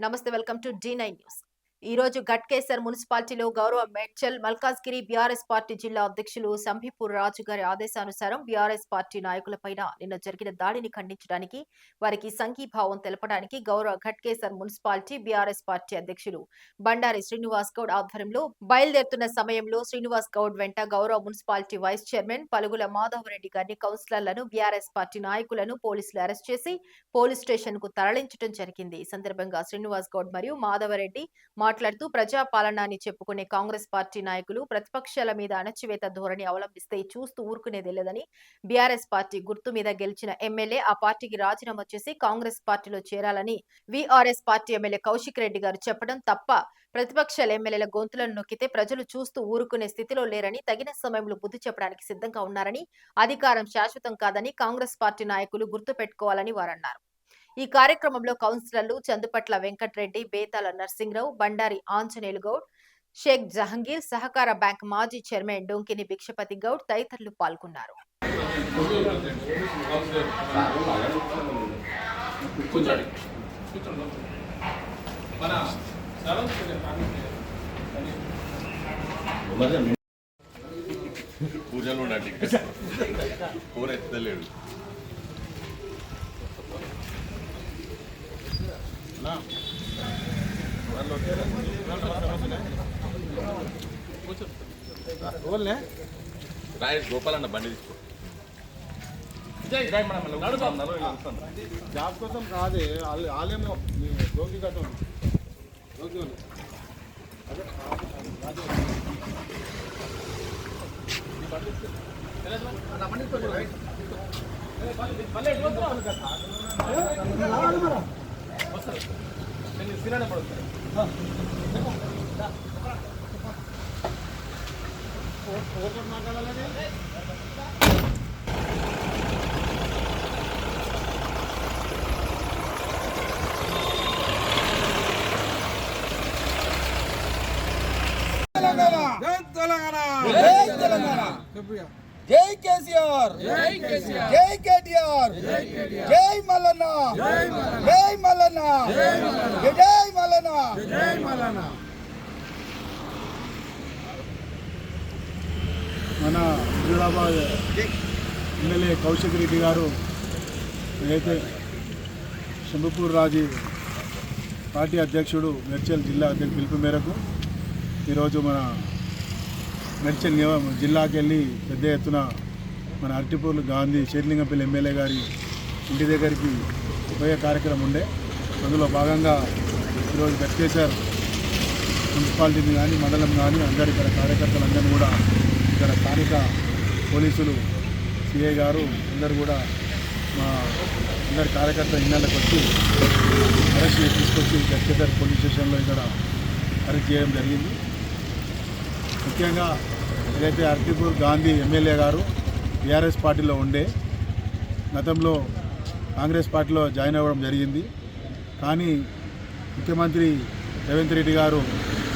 నమస్తే welcome to the nine news ఈ రోజు గట్కేసర్ మున్సిపాలిటీలో గౌరవ మేడ్చల్ మల్కాజ్గిరి బీఆర్ఎస్ పార్టీ జిల్లా అధ్యక్షులు సంభిపూర్ రాజు గారి ఆదేశానుసారం బీఆర్ఎస్ పార్టీ నాయకులపైన నిన్న జరిగిన దాడిని ఖండించడానికి వారికి సంఘీభావం తెలపడానికి గౌరవ ఘట్కేసర్ మున్సిపాలిటీ బీఆర్ఎస్ పార్టీ అధ్యక్షులు బండారి శ్రీనివాస్ గౌడ్ ఆధ్వర్యంలో బయలుదేరుతున్న సమయంలో శ్రీనివాస్ గౌడ్ వెంట గౌరవ municipality vice chairman Palugula Madhavareddy గారిని కౌన్సిలర్లను బీఆర్ఎస్ పార్టీ నాయకులను పోలీసులు అరెస్ట్ చేసి పోలీస్ స్టేషన్కు తరలించడం జరిగింది. ఈ సందర్భంగా శ్రీనివాస్ గౌడ్ మరియు మాధవరెడ్డి మాట్లాడుతూ ప్రజాపాలన అని చెప్పుకునే కాంగ్రెస్ పార్టీ నాయకులు ప్రతిపక్షాల మీద అణచివేత ధోరణి అవలంబిస్తే చూస్తూ ఊరుకునేది లేదని బీఆర్ఎస్ పార్టీ గుర్తు మీద గెలిచిన ఎమ్మెల్యే ఆ పార్టీకి రాజీనామా చేసి కాంగ్రెస్ పార్టీలో చేరాలని VRS party MLA Kaushik Reddy గారు చెప్పడం తప్ప ప్రతిపక్షాల ఎమ్మెల్యేల గొంతులను నొక్కితే ప్రజలు చూస్తూ ఊరుకునే స్థితిలో లేరని తగిన సమయంలో బుద్ధి చెప్పడానికి సిద్ధంగా ఉన్నారని అధికారం శాశ్వతం కాదని కాంగ్రెస్ పార్టీ నాయకులు గుర్తు పెట్టుకోవాలని వారన్నారు. ఈ కార్యక్రమంలో కౌన్సిలర్లు చందుపట్ల వెంకట్రెడ్డి బేతాల నర్సింగ్రావు బండారి ఆంజనేయులు గౌడ్ షేక్ జహంగీర్ సహకార బ్యాంక్ మాజీ చైర్మన్ డొంకిని భిక్షపతి గౌడ్ తదితరులు పాల్గొన్నారు. పూజలు ఉండండి. కూర ఎత్తలేడు రాయేష్ గోపాలన్న బండి తీసుకో జాబ్ కోసం కాదే వాళ్ళు వాళ్ళేమో మీ జోకి కట్టం జోకి వాళ్ళు అదే రాజు ఓపెన్ మాట్లాడాలని జై తెలంగాణ జై కేసీఆర్. జై కేటీఆర్. జై మల్లన్న. జై మల్లన్న. జై మల్లన్న. మన హైదరాబాద్ ఎమ్మెల్యే కౌశిక్ రెడ్డి గారు ఏదైతే శంభపూర్ రాజు పార్టీ అధ్యక్షుడు మెర్చల్ జిల్లా అధ్యక్షుడు పిలుపు మేరకు ఈరోజు మన మెర్చల్ నివ- జిల్లాకి వెళ్ళి పెద్ద ఎత్తున మన అరటిపూర్లు గాంధీ షేర్లింగంపల్లి ఎమ్మెల్యే గారి ఇంటి దగ్గరికి పోయే కార్యక్రమం ఉండే. అందులో భాగంగా ఈరోజు గట్కేశ్వర్ మున్సిపాలిటీని కానీ మండలం కానీ అందరు ఇక్కడ కార్యకర్తలందరినీ కూడా ఇక్కడ స్థానిక పోలీసులు సిఐ గారు అందరు కూడా మా అందరి కార్యకర్తలు ఇన్నాళ్ళకి వచ్చి అరెస్ట్ చేసి తీసుకొచ్చి గట్కేసర్ పోలీస్ స్టేషన్లో ఇక్కడ అరెస్ట్ చేయడం జరిగింది. ముఖ్యంగా ఏదైతే అర్తిపూర్ గాంధీ ఎమ్మెల్యే గారు టీఆర్ఎస్ పార్టీలో ఉండే గతంలో కాంగ్రెస్ పార్టీలో జాయిన్ అవ్వడం జరిగింది. కానీ ముఖ్యమంత్రి రేవంత్ రెడ్డి గారు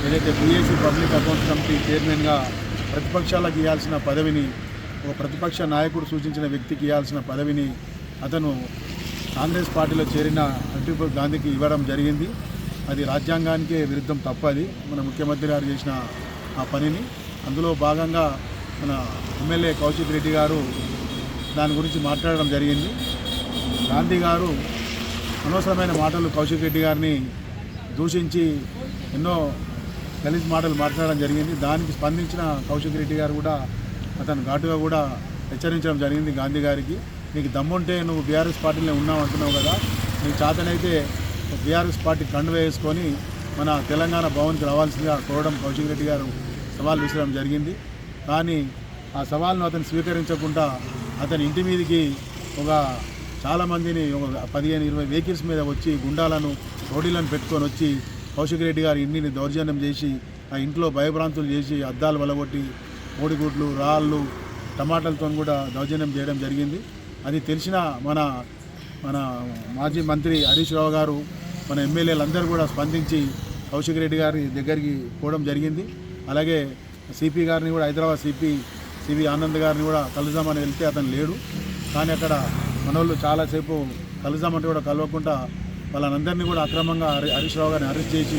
ఏదైతే బీఎస్సీ పబ్లిక్ అకౌంట్స్ కమిటీ చైర్మన్గా ప్రతిపక్షాలకు ఇవ్వాల్సిన పదవిని ఒక ప్రతిపక్ష నాయకుడు సూచించిన వ్యక్తికి ఇవ్వాల్సిన పదవిని అతను కాంగ్రెస్ పార్టీలో చేరిన అల్టిపూర్ గాంధీకి ఇవ్వడం జరిగింది. అది రాజ్యాంగానికే విరుద్ధం తప్పది. మన ముఖ్యమంత్రి గారు చేసిన ఆ పనిని. అందులో భాగంగా మన ఎమ్మెల్యే కౌశిక్ రెడ్డి గారు దాని గురించి మాట్లాడడం జరిగింది. గాంధీ గారు అనవసరమైన మాటలు కౌశిక్ రెడ్డి గారిని దూషించి ఎన్నో గలీజ్ మాటలు మాట్లాడడం జరిగింది. దానికి స్పందించిన కౌశిక్ రెడ్డి గారు కూడా అతను ఘాటుగా కూడా హెచ్చరించడం జరిగింది గాంధీ గారికి. నీకు దమ్ముంటే నువ్వు బీఆర్ఎస్ పార్టీలో ఉన్నావు అంటున్నావు కదా. నీకు చేతనైతే బీఆర్ఎస్ పార్టీ కండు వేసుకొని మన తెలంగాణ భవన్కి రావాల్సిందిగా కోరడం కౌశిక్ రెడ్డి గారు సవాల్ విసరడం జరిగింది. కానీ ఆ సవాల్ను అతను స్వీకరించకుండా అతని ఇంటి మీదకి ఒక చాలామందిని ఒక పదిహేను ఇరవై వెహికల్స్ మీద వచ్చి గుండాలను రోడీలను పెట్టుకొని వచ్చి కౌశిక్ రెడ్డి గారి ఇంటిని దౌర్జన్యం చేసి ఆ ఇంట్లో భయభ్రాంతులు చేసి అద్దాలు వలగొట్టి కోడిగుడ్లు రాళ్ళు టమాటాలతో కూడా దౌర్జన్యం చేయడం జరిగింది. అది తెలిసిన మన మన మాజీ మంత్రి హరీష్ రావు గారు మన ఎమ్మెల్యేలందరూ కూడా స్పందించి కౌశిక్ రెడ్డి గారి దగ్గరికి పోవడం జరిగింది. అలాగే సిపి గారిని కూడా హైదరాబాద్ సిపి సివి ఆనంద్ గారిని కూడా కలుద్దామని వెళ్తే అతను లేడు. కానీ అక్కడ మనోళ్ళు చాలాసేపు కలుద్దామంటే కూడా కలవకుండా వాళ్ళందరినీ కూడా అక్రమంగా హరి- హరీష్ రావు గారిని అరెస్ట్ చేసి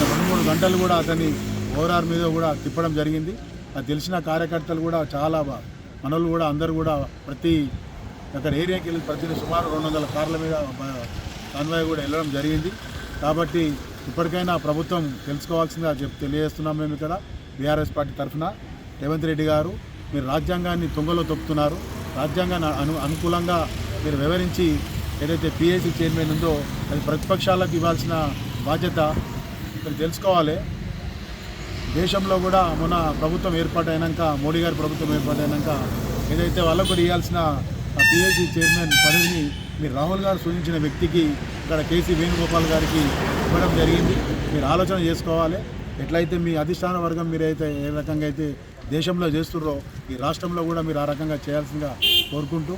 రెండు మూడు గంటలు కూడా అతన్ని ఓరార్ మీద కూడా తిప్పడం జరిగింది. అది తెలిసిన కార్యకర్తలు కూడా చాలా మనోళ్ళు కూడా అందరూ కూడా ప్రతి అక్కడ ఏరియాకి వెళ్ళి ప్రతి సుమారు రెండు వందల కార్ల మీద బ- కాన్వాయ్ కూడా వెళ్ళడం జరిగింది. కాబట్టి ఇప్పటికైనా ప్రభుత్వం తెలుసుకోవాల్సిందిగా చెప్ తెలియజేస్తున్నాం మేము ఇక్కడ. బీఆర్ఎస్ పార్టీ తరఫున రేవంత్ రెడ్డి గారు మీరు రాజ్యాంగాన్ని తుంగలో తొక్కుతున్నారు. రాజ్యాంగాన్ని అను అనుకూలంగా మీరు వివరించి ఏదైతే పిఎస్సి చైర్మన్ ఉందో అది ప్రతిపక్షాలకు ఇవ్వాల్సిన బాధ్యత మీరు తెలుసుకోవాలి. దేశంలో కూడా మొన్న ప్రభుత్వం ఏర్పాటైనాక మోడీ గారి ప్రభుత్వం ఏర్పాటైనాక ఏదైతే వాళ్ళకు కూడా ఇవ్వాల్సిన పిఎస్సి చైర్మన్ పదవిని మీరు రాహుల్ గారు సూచించిన వ్యక్తికి ఇక్కడ కేసీ వేణుగోపాల్ గారికి ఇవ్వడం జరిగింది. మీరు ఆలోచన చేసుకోవాలి. ఎట్లయితే మీ అధిష్టాన వర్గం మీరైతే ఏ రకంగా అయితే దేశంలో చేస్తున్నారో ఈ రాష్ట్రంలో కూడా మీరు ఆ రకంగా చేయాల్సిందిగా కోరుకుంటూ